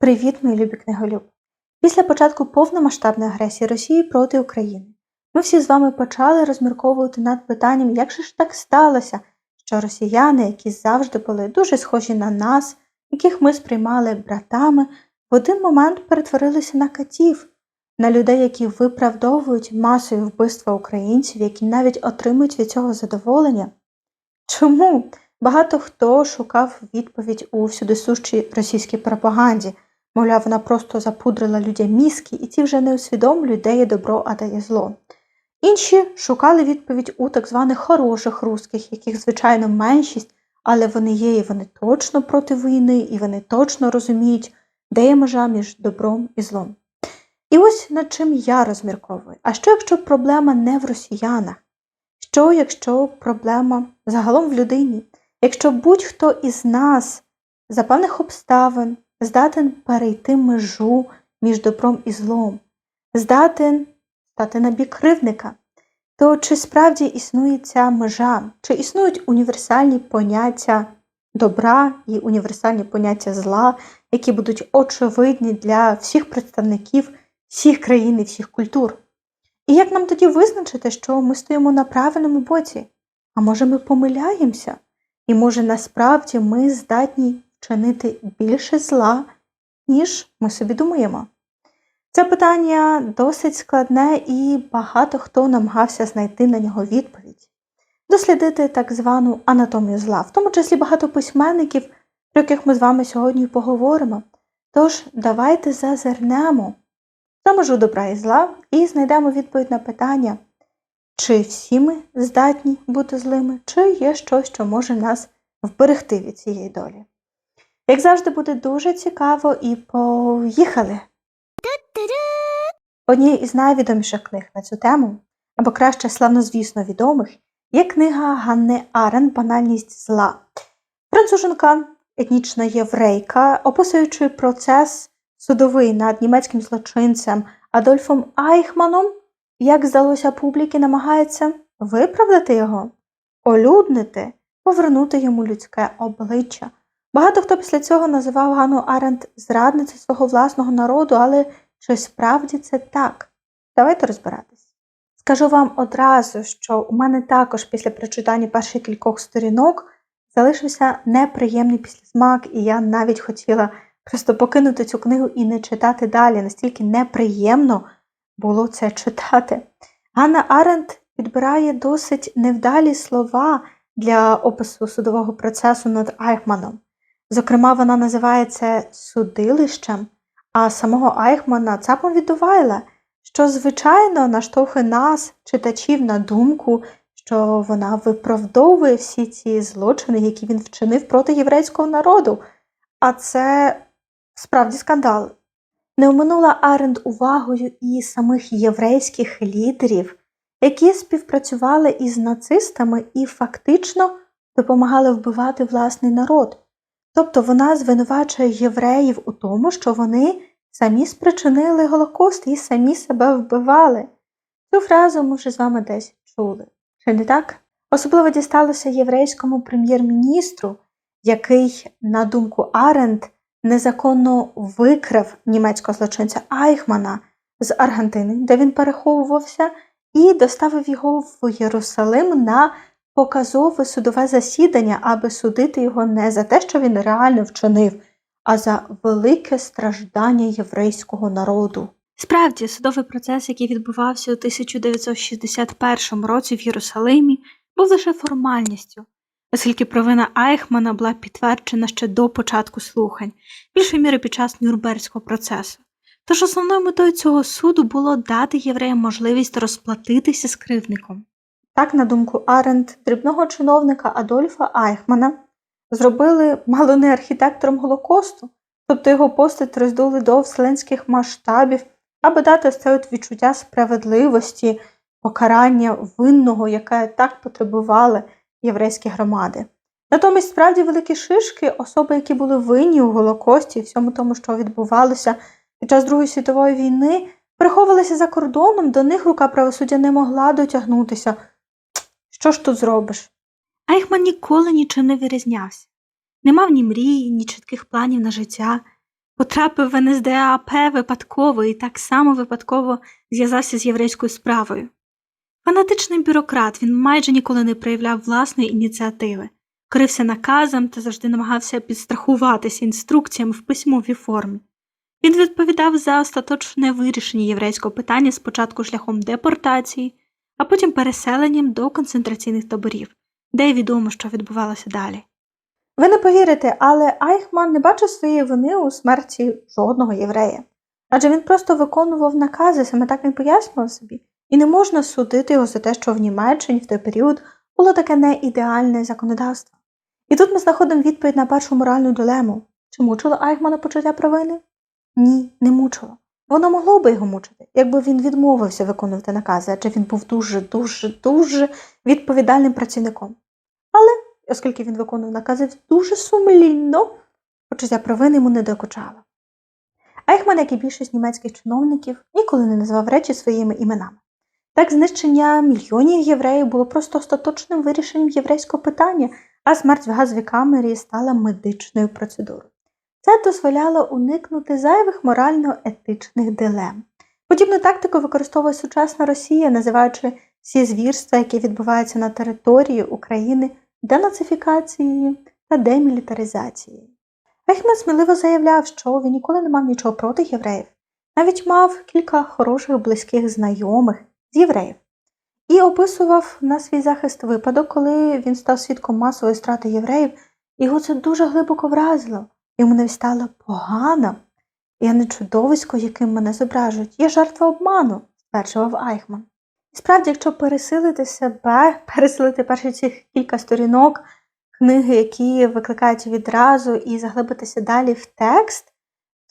Привіт, мої любі книголюб! Після початку повномасштабної агресії Росії проти України ми всі з вами почали розмірковувати над питанням, як же ж так сталося, що росіяни, які завжди були дуже схожі на нас, яких ми сприймали братами, в один момент перетворилися на катів, на людей, які виправдовують масові вбивства українців, які навіть отримують від цього задоволення. Чому? Багато хто шукав відповідь у всюдисущій російській пропаганді. Мовляв, вона просто запудрила людям мізки, і ті вже не усвідомлюють, де є добро, а де є зло. Інші шукали відповідь у так званих хороших русських, яких, звичайно, меншість, але вони є, і вони точно проти війни, і вони точно розуміють, де є межа між добром і злом. І ось над чим я розмірковую. А що, якщо проблема не в росіянах? Що, якщо проблема загалом в людині? Якщо будь-хто із нас за певних обставин здатен перейти межу між добром і злом, здатен стати на бік кривдника, то чи справді існує ця межа, чи існують універсальні поняття добра і універсальні поняття зла, які будуть очевидні для всіх представників всіх країн і всіх культур? І як нам тоді визначити, що ми стоїмо на правильному боці? А може ми помиляємося? І може насправді ми здатні вчинити більше зла, ніж ми собі думаємо? Це питання досить складне і багато хто намагався знайти на нього відповідь, дослідити так звану анатомію зла, в тому числі багато письменників, про яких ми з вами сьогодні поговоримо. Тож давайте зазирнемо за межу добра і зла і знайдемо відповідь на питання, чи всі ми здатні бути злими, чи є щось, що може нас вберегти від цієї долі. Як завжди, буде дуже цікаво і поїхали! Однією із найвідоміших книг на цю тему, або краще славнозвісно відомих, є книга Ганни Арен Банальність зла. Француженка, етнічна єврейка, описуючи процес судовий над німецьким злочинцем Адольфом Айхманом, як здалося публіки, намагається виправдати його, олюднити, повернути йому людське обличчя. Багато хто після цього називав Ганну Аренд зрадницею свого власного народу, але чи справді це так? Давайте розбиратись. Скажу вам одразу, що у мене також після прочитання перших кількох сторінок залишився неприємний післясмак, і я навіть хотіла просто покинути цю книгу і не читати далі. Настільки неприємно було це читати. Ганна Аренд підбирає досить невдалі слова для опису судового процесу над Айхманом. Зокрема, вона називає це судилищем, а самого Айхмана цапом віддувайла, що, звичайно, наштовхує нас, читачів, на думку, що вона виправдовує всі ці злочини, які він вчинив проти єврейського народу. А це справді скандал. Не оминула Аренд увагою і самих єврейських лідерів, які співпрацювали із нацистами і фактично допомагали вбивати власний народ. Тобто вона звинувачує євреїв у тому, що вони самі спричинили Голокост і самі себе вбивали. Цю фразу ми вже з вами десь чули. Чи не так? Особливо дісталося єврейському прем'єр-міністру, який, на думку Аренд, незаконно викрав німецького злочинця Айхмана з Аргентини, де він переховувався, і доставив його в Єрусалим на показове судове засідання, аби судити його не за те, що він реально вчинив, а за велике страждання єврейського народу. Справді, судовий процес, який відбувався у 1961 році в Єрусалимі, був лише формальністю, оскільки провина Айхмана була підтверджена ще до початку слухань, більшої міри під час Нюрнберзького процесу. Тож основною метою цього суду було дати євреям можливість розплатитися з кривдником. Так, на думку Аренд, дрібного чиновника Адольфа Айхмана зробили мало не архітектором Голокосту, тобто його постать роздули до вселенських масштабів, аби дати це відчуття справедливості, покарання винного, яке так потребували єврейські громади. Натомість, справді, великі шишки, особи, які були винні у Голокості і всьому тому, що відбувалося під час Другої світової війни, приховувалися за кордоном, до них рука правосуддя не могла дотягнутися. Що ж тут зробиш? Айхман ніколи нічим не вирізнявся. Не мав ні мрії, ні чітких планів на життя. потрапив в НСДАП випадково і так само випадково зв'язався з єврейською справою. Фанатичний бюрократ він майже ніколи не проявляв власної ініціативи, корився наказом та завжди намагався підстрахуватися інструкціями в письмовій формі. Він відповідав за остаточне вирішення єврейського питання спочатку шляхом депортації, а потім переселенням до концентраційних таборів, де відомо, що відбувалося далі. Ви не повірите, але Айхман не бачив своєї вини у смерті жодного єврея. Адже він просто виконував накази, саме так він пояснював собі, і не можна судити його за те, що в Німеччині в той період було таке неідеальне законодавство. І тут ми знаходимо відповідь на першу моральну дилему. Чи мучило Айхмана почуття провини? Ні, не мучило. Воно могло би його мучити, якби він відмовився виконувати накази, адже він був дуже, дуже, дуже відповідальним працівником. Але, оскільки він виконував накази дуже сумлінно, почуття провини йому не докучало. Айхман, як і більшість німецьких чиновників, ніколи не називав речі своїми іменами. Так, знищення мільйонів євреїв було просто остаточним вирішенням єврейського питання, а смерть в газовій камері стала медичною процедурою. Це дозволяло уникнути зайвих морально-етичних дилем. Подібну тактику використовує сучасна Росія, називаючи всі звірства, які відбуваються на території України денацифікацією та демілітаризацією. Айхман сміливо заявляв, що він ніколи не мав нічого проти євреїв, навіть мав кілька хороших близьких знайомих з євреїв, і описував на свій захист випадок, коли він став свідком масової страти євреїв, його це дуже глибоко вразило. Йому навіть стало погано. Я не чудовисько, яким мене зображують. Я жертва обману, стверджував Айхман. І справді, якщо пересилити себе, пересилити перші цих кілька сторінок, книги, які викликають відразу, і заглибитися далі в текст,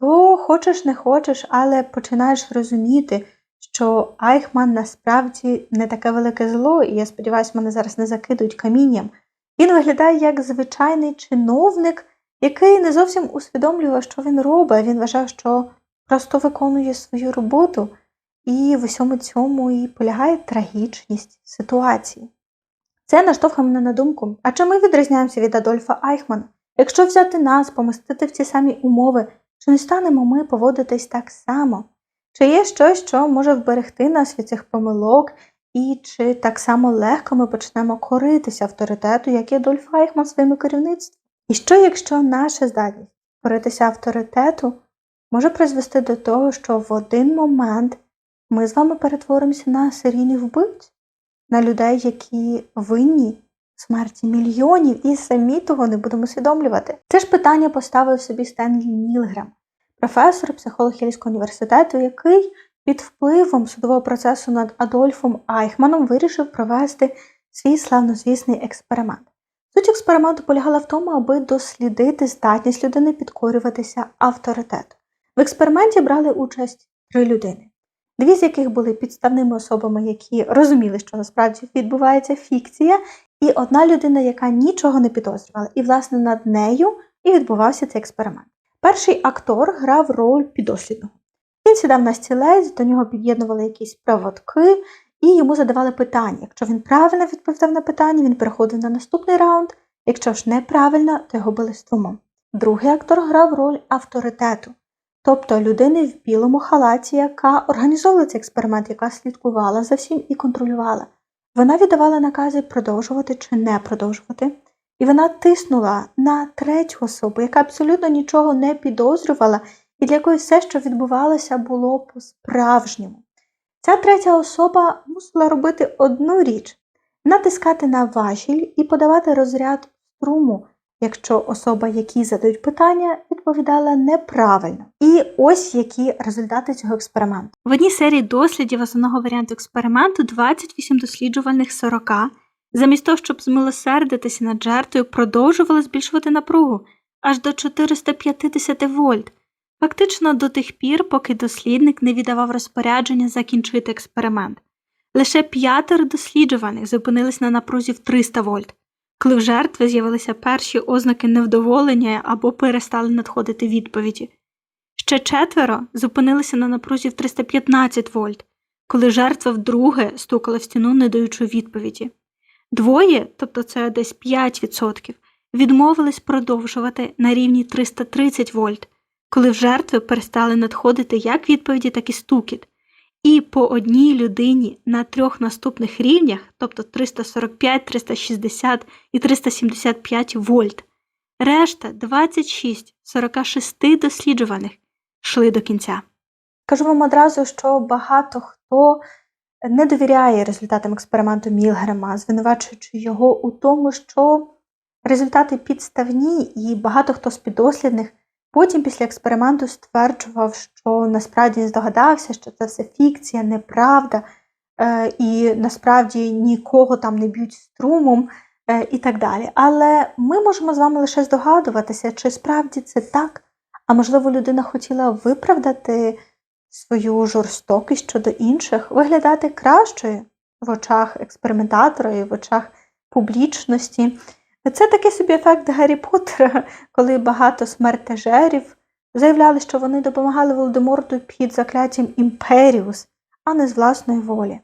то хочеш не хочеш, але починаєш розуміти, що Айхман насправді не таке велике зло, і я сподіваюся, мене зараз не закидують камінням. Він виглядає як звичайний чиновник який не зовсім усвідомлював, що він робить. Він вважав, що просто виконує свою роботу, і в усьому цьому і полягає трагічність ситуації. Це наштовхує мене на думку, а чи ми відрізняємося від Адольфа Айхмана? Якщо взяти нас, помістити в ті самі умови, чи не станемо ми поводитись так само? Чи є щось, що може вберегти нас від цих помилок, і чи так само легко ми почнемо коритися авторитету, як і Адольф Айхман своїми керівництвом? І що, якщо наша здатність коритися авторитету може призвести до того, що в один момент ми з вами перетворимося на серійних вбивць, на людей, які винні смерті мільйонів і самі того не будемо усвідомлювати? Це ж питання поставив собі Стенлі Мілграм, професор психолог Єльського університету, який під впливом судового процесу над Адольфом Айхманом вирішив провести свій славнозвісний експеримент. Експерименту полягала в тому, аби дослідити здатність людини підкорюватися авторитету. В експерименті брали участь три людини, дві з яких були підставними особами, які розуміли, що насправді відбувається фікція, і одна людина, яка нічого не підозрювала, і, власне, над нею і відбувався цей експеримент. Перший актор грав роль підослідного. Він сідав на стілець, до нього під'єднували якісь проводки, і йому задавали питання. Якщо він правильно відповідав на питання, він переходив на наступний раунд. Якщо ж неправильно, то його били струмом. Другий актор грав роль авторитету, тобто людини в білому халаті, яка організовувала цей експеримент, яка слідкувала за всім і контролювала. Вона віддавала накази продовжувати чи не продовжувати. І вона тиснула на третю особу, яка абсолютно нічого не підозрювала, і для якої все, що відбувалося, було по-справжньому. Ця третя особа мусила робити одну річ натискати на важіль і подавати розряд струму, якщо особа, якій задають питання, відповідала неправильно. І ось які результати цього експерименту. В одній серії дослідів основного варіанту експерименту 28 досліджувальних 40, замість того, щоб змилосердитися над жертвою, продовжували збільшувати напругу аж до 450 вольт. Фактично до тих пір, поки дослідник не віддавав розпорядження закінчити експеримент. Лише п'ятеро досліджуваних зупинились на напрузі в 300 вольт, коли в жертви з'явилися перші ознаки невдоволення або перестали надходити відповіді. Ще четверо зупинилися на напрузі в 315 вольт, коли жертва вдруге стукала в стіну, не даючи відповіді. Двоє, тобто це десь 5%, відмовились продовжувати на рівні 330 вольт коли в жертви перестали надходити як відповіді, так і стукіт. І по одній людині на трьох наступних рівнях, тобто 345, 360 і 375 вольт, решта 26 46 досліджуваних йшли до кінця. Кажу вам одразу, що багато хто не довіряє результатам експерименту Мілгрема, звинувачуючи його у тому, що результати підставні, і багато хто з піддослідних потім після експерименту стверджував, що насправді здогадався, що це все фікція, неправда, е, і насправді нікого там не б'ють струмом е, і так далі. Але ми можемо з вами лише здогадуватися, чи справді це так, а можливо, людина хотіла виправдати свою жорстокість щодо інших, виглядати кращою в очах експериментатора і в очах публічності. Це такий собі ефект Гаррі Поттера, коли багато смертежерів заявляли, що вони допомагали Володиморту під закляттям Імперіус, а не з власної волі.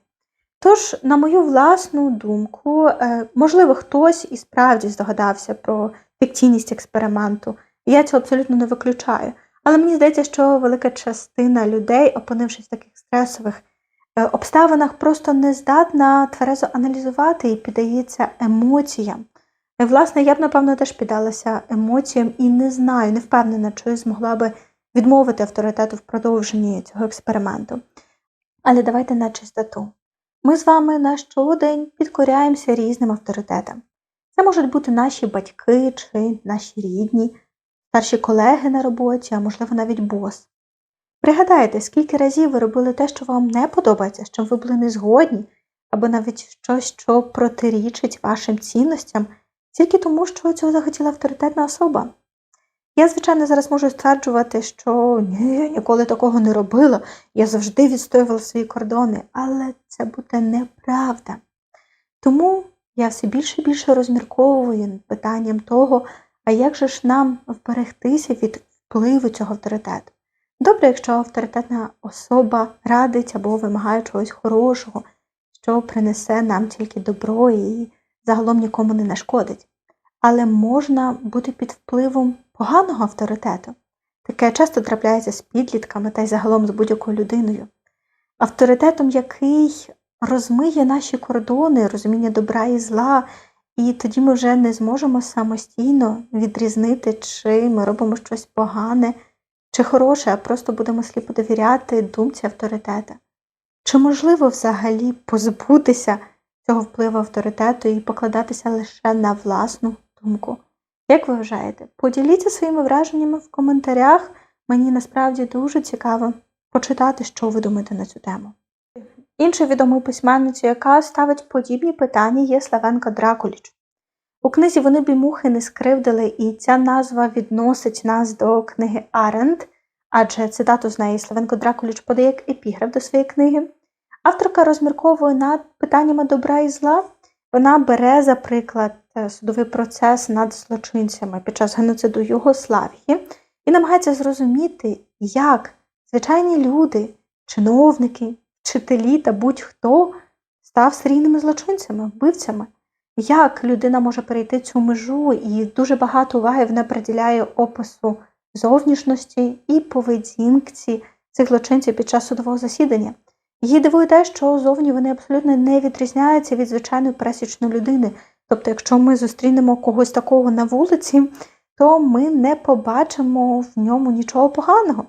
Тож, на мою власну думку, е, можливо, хтось і справді здогадався про фікційність експерименту, я цього абсолютно не виключаю. Але мені здається, що велика частина людей, опинившись в таких стресових е, обставинах, просто не здатна тверезо аналізувати і піддається емоціям. І, власне, я б, напевно, теж піддалася емоціям і не знаю, не впевнена, чи змогла би відмовити авторитету в продовженні цього експерименту. Але давайте на чистоту. Ми з вами на щодень підкоряємося різним авторитетам. Це можуть бути наші батьки чи наші рідні, старші колеги на роботі, а можливо навіть бос. Пригадайте, скільки разів ви робили те, що вам не подобається, чим ви були не згодні, або навіть щось, що протирічить вашим цінностям, тільки тому, що цього захотіла авторитетна особа. Я, звичайно, зараз можу стверджувати, що ні, я ніколи такого не робила, я завжди відстоювала свої кордони, але це буде неправда. Тому я все більше і більше розмірковую над питанням того, а як же ж нам вберегтися від впливу цього авторитету? Добре, якщо авторитетна особа радить або вимагає чогось хорошого, що принесе нам тільки добро і загалом нікому не нашкодить. Але можна бути під впливом поганого авторитету. Таке часто трапляється з підлітками та й загалом з будь-якою людиною. Авторитетом, який розмиє наші кордони, розуміння добра і зла, і тоді ми вже не зможемо самостійно відрізнити, чи ми робимо щось погане чи хороше, а просто будемо сліпо довіряти думці авторитета. Чи можливо взагалі позбутися цього впливу авторитету і покладатися лише на власну думку? Як ви вважаєте? Поділіться своїми враженнями в коментарях. Мені насправді дуже цікаво почитати, що ви думаєте на цю тему. Іншою відомою письменницею, яка ставить подібні питання, є Славенка Дракуліч. У книзі Вони б мухи не скривдили, і ця назва відносить нас до книги Аренд, адже цитату з неї Славенко Дракуліч подає як епіграф до своєї книги. Авторка розмірковує над питаннями добра і зла. Вона бере, за приклад, судовий процес над злочинцями під час геноциду Югославії і намагається зрозуміти, як звичайні люди, чиновники, вчителі та будь-хто став серійними злочинцями, вбивцями. Як людина може перейти цю межу, і дуже багато уваги вона приділяє опису зовнішності і поведінці цих злочинців під час судового засідання. Її дивує те, що зовні вони абсолютно не відрізняються від звичайної пересічної людини. Тобто, якщо ми зустрінемо когось такого на вулиці, то ми не побачимо в ньому нічого поганого.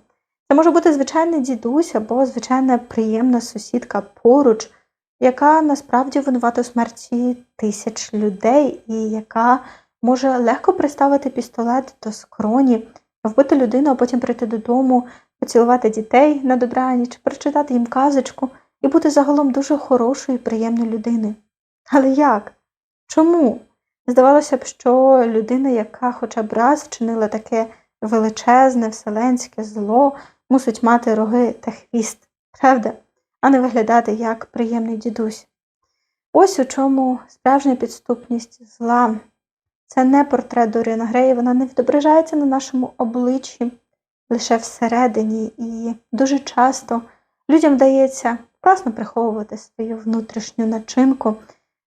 Це може бути звичайний дідусь або звичайна приємна сусідка поруч, яка насправді винувата у смерті тисяч людей, і яка може легко приставити пістолет до скроні, вбити людину, а потім прийти додому, поцілувати дітей на добраніч, прочитати їм казочку і бути загалом дуже хорошою і приємною людиною. Але як? Чому? Здавалося б, що людина, яка хоча б раз вчинила таке величезне, вселенське зло, мусить мати роги та хвіст, правда, а не виглядати як приємний дідусь. Ось у чому справжня підступність зла. Це не портрет Доріана Грея, вона не відображається на нашому обличчі лише всередині, і дуже часто людям вдається класно приховувати свою внутрішню начинку,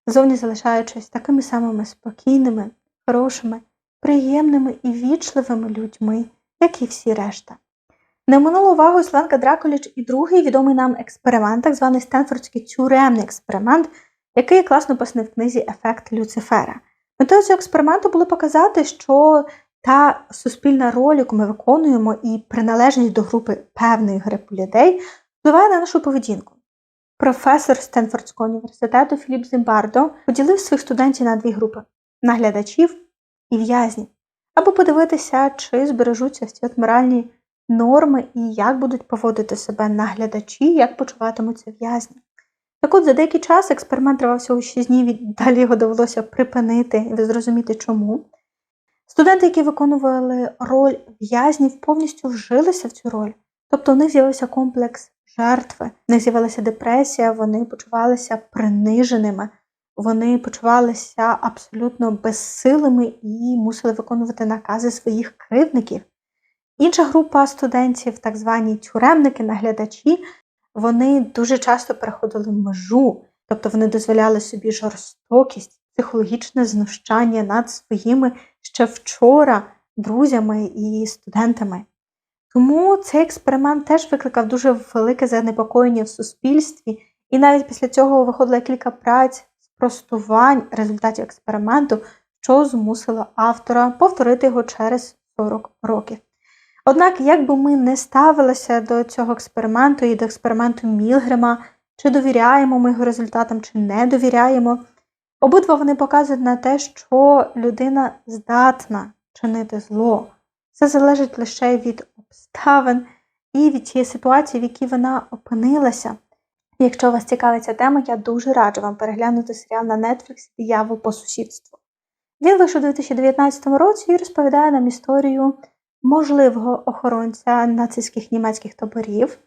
зовні залишаючись такими самими спокійними, хорошими, приємними і вічливими людьми, як і всі решта. Не минуло увагу Сланка Дракуліч і другий відомий нам експеримент, так званий Стенфордський тюремний експеримент, який класно описаний в книзі Ефект Люцифера. Метою цього експерименту було показати, що та суспільна роль, яку ми виконуємо, і приналежність до групи певної групи людей впливає на нашу поведінку. Професор Стенфордського університету Філіп Зімбардо поділив своїх студентів на дві групи наглядачів і в'язнів, аби подивитися, чи збережуться ці моральні норми і як будуть поводити себе наглядачі, як почуватимуться в'язні. Так от за деякий час експеримент тривав всього 6 днів, і далі його довелося припинити і зрозуміти чому. Студенти, які виконували роль в'язнів, повністю вжилися в цю роль. Тобто у них з'явився комплекс жертви, в них з'явилася депресія, вони почувалися приниженими, вони почувалися абсолютно безсилими і мусили виконувати накази своїх кривдників. Інша група студентів, так звані тюремники, наглядачі, вони дуже часто переходили межу, тобто вони дозволяли собі жорстокість, психологічне знущання над своїми ще вчора друзями і студентами. Тому цей експеримент теж викликав дуже велике занепокоєння в суспільстві, і навіть після цього виходило кілька праць спростувань результатів експерименту, що змусило автора повторити його через 40 років. Однак, як би ми не ставилися до цього експерименту і до експерименту Мілгрема, чи довіряємо ми його результатам, чи не довіряємо, обидва вони показують на те, що людина здатна чинити зло. Це залежить лише від обставин і від тієї ситуації, в якій вона опинилася. Якщо вас цікавить ця тема, я дуже раджу вам переглянути серіал на Netflix Диявол по сусідству. Він вийшов у 2019 році і розповідає нам історію можливого охоронця нацистських німецьких таборів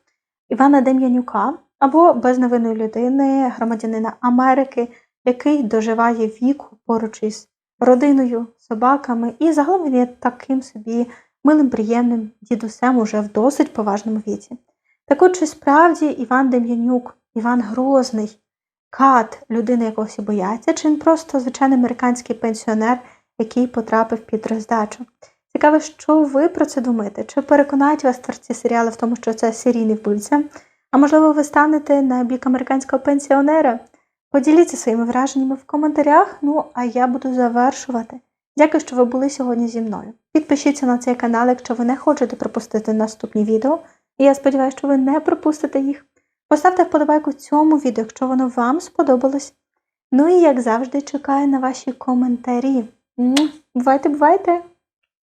Івана Дем'янюка або безневинної людини, громадянина Америки, який доживає віку поруч із родиною, собаками, і загалом він є таким собі милим, приємним дідусем уже в досить поважному віці. Так от, чи справді Іван Дем'янюк, Іван Грозний, кат, людина, якого всі бояться, чи він просто звичайний американський пенсіонер, який потрапив під роздачу? Цікаво, що ви про це думаєте? Чи переконають вас творці серіалу в тому, що це серійний вбивця? А можливо, ви станете на бік американського пенсіонера? Поділіться своїми враженнями в коментарях, ну а я буду завершувати. Дякую, що ви були сьогодні зі мною. Підпишіться на цей канал, якщо ви не хочете пропустити наступні відео, і я сподіваюся, що ви не пропустите їх. Поставте вподобайку цьому відео, якщо воно вам сподобалось. Ну і як завжди, чекаю на ваші коментарі. Бувайте, бувайте!